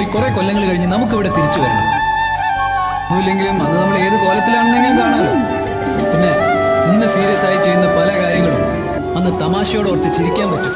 പോയി കുറെ കൊല്ലങ്ങൾ കഴിഞ്ഞ് നമുക്ക് ഇവിടെ തിരിച്ചു വരണം ഇല്ലെങ്കിലും അത് നമ്മൾ ഏത് കോലത്തിലാണെന്നെങ്കിലും കാണാം പിന്നെ ഇന്ന് സീരിയസ് ആയി ചെയ്യുന്ന പല കാര്യങ്ങളും അന്ന് തമാശയോട് ഓർത്ത് ചിരിക്കാൻ പറ്റും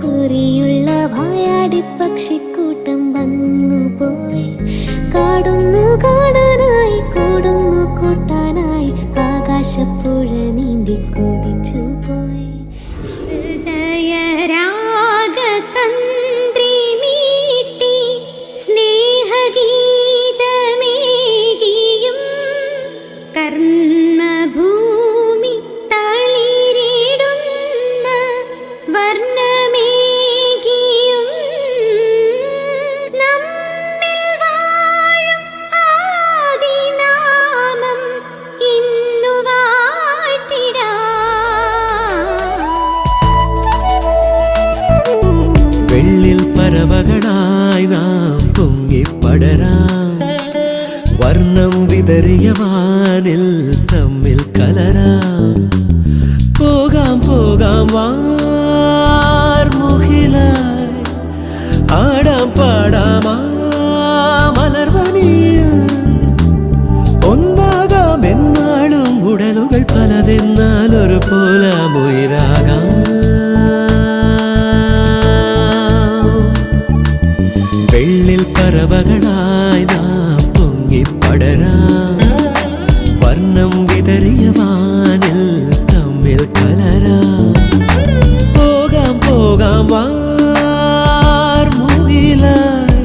കുറിയുള്ള വായാടി പക്ഷിക്കൂട്ടം വർണ്ണം വിതറിയ വാനിൽ തമ്മിൽ കലരാം പോകാം പോകാം വാർമുഖിലായി ആടാം പാടാമാ മലർവനിയിൽ ഒന്നാകാം എന്നാളും ഉടലുകൾ പലതെന്നാൽ ഒരു പോലെ മുയിരാകാം വെള്ളിൽ പറവകളാ படரா வர்ணம் விதறிய வானில் தம்மில் கலரா போகாம் போகாம் வார் முகிலாய்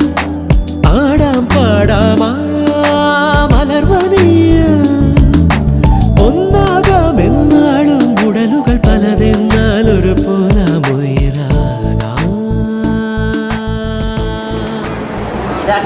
ஆடாம் பாடாமா மலர்வனியில் ஒன்னாகாம் என்னாலும் உடலுகள் பலதென்னால் ஒரு போல்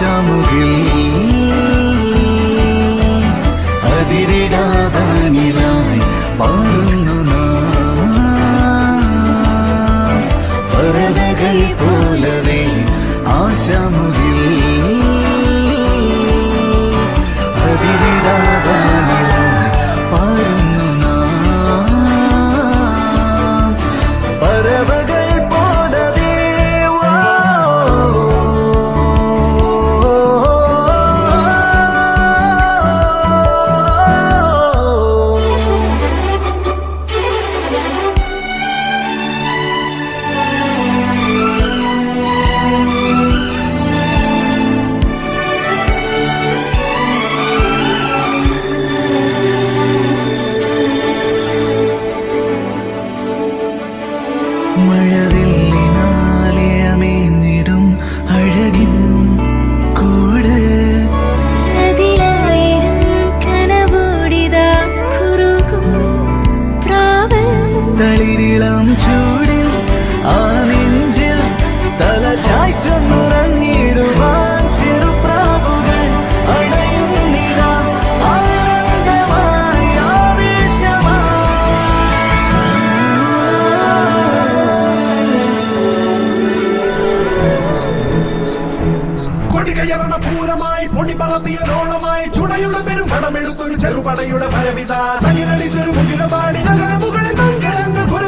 ചമുകിൽ കയറണ പൂരമായി പൊടി രോളമായി ചുണയുടെ പെരും പടമെടുത്തൊരു ചെറുപടയുടെ പരവിത തകിലടിച്ചൊരു മുകിലപാടി നഗരമുകളിൽ പങ്കിടങ്ങൾ